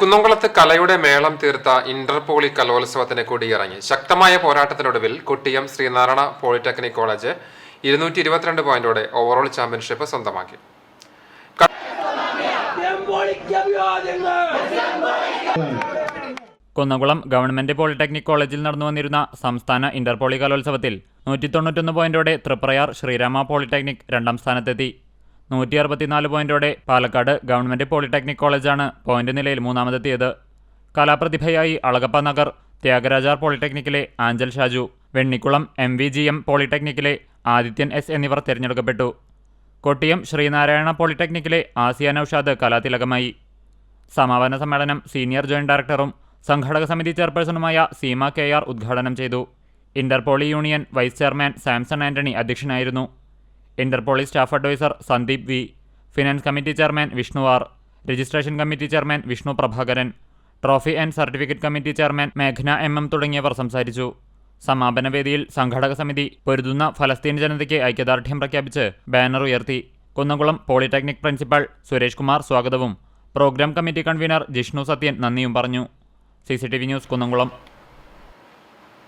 കുന്നംകുളത്ത് കലയുടെ മേളം തീർത്ത ഇന്റർപോളി കലോത്സവത്തിന് കൊടിയിറങ്ങി. ശക്തമായ പോരാട്ടത്തിനൊടുവിൽ കൊട്ടിയം ശ്രീനാരായണ പോളിടെക്നിക് കോളേജ് ഇരുന്നൂറ്റി ഇരുപത്തിരണ്ട് പോയിന്റോടെ ഓവറോൾ ചാമ്പ്യൻഷിപ്പ് സ്വന്തമാക്കി. കുന്നംകുളം ഗവൺമെന്റ് പോളിടെക്നിക് കോളേജിൽ നടന്നു വന്നിരുന്ന സംസ്ഥാന ഇന്റർപോളി കലോത്സവത്തിൽ നൂറ്റി തൊണ്ണൂറ്റൊന്ന് പോയിന്റോടെ ശ്രീരാമ പോളിടെക്നിക് രണ്ടാം സ്ഥാനത്തെത്തി. നൂറ്റി അറുപത്തിനാല് പോയിന്റോടെ പാലക്കാട് ഗവൺമെന്റ് പോളിടെക്നിക് കോളേജാണ് പോയിന്റ് നിലയിൽ മൂന്നാമതെത്തിയത്. കലാപ്രതിഭയായി Alagappa Nagar Thiagarajar പോളിടെക്നിക്കിലെ Anchal Shaju Vennikulam M V G M പോളിടെക്നിക്കിലെ Adithyan S എന്നിവർ തിരഞ്ഞെടുക്കപ്പെട്ടു. കൊട്ടിയം ശ്രീനാരായണ പോളിടെക്നിക്കിലെ ആസിയ നൌഷാദ് കലാതിലകമായി. സമാപന സമ്മേളനം സീനിയർ ജോയിന്റ് ഡയറക്ടറും സംഘാടക സമിതി ചെയർപേഴ്സണുമായ സീമ കെ ആർ ഉദ്ഘാടനം ചെയ്തു. Interpoly union vice chairman Samson Antony അധ്യക്ഷനായിരുന്നു. Interpoly staff adviser Sandeep V finance committee chairman വിഷ്ണുവാർ registration committee chairman Vishnu Prabhakaran trophy and certificate committee chairman മേഘന M M തുടങ്ങിയവർ സംസാരിച്ചു. സമാപന വേദിയിൽ സംഘാടക സമിതി പൊരുതുന്ന ഫലസ്തീൻ ജനതയ്ക്ക് ഐക്യദാർഢ്യം പ്രഖ്യാപിച്ച് ബാനർ ഉയർത്തി. കുന്നംകുളം പോളിടെക്നിക് പ്രിൻസിപ്പൽ സുരേഷ് കുമാർ സ്വാഗതവും. Program committee convener Jishnu Sathyan നന്ദിയും പറഞ്ഞു. C news Kunnamkulam.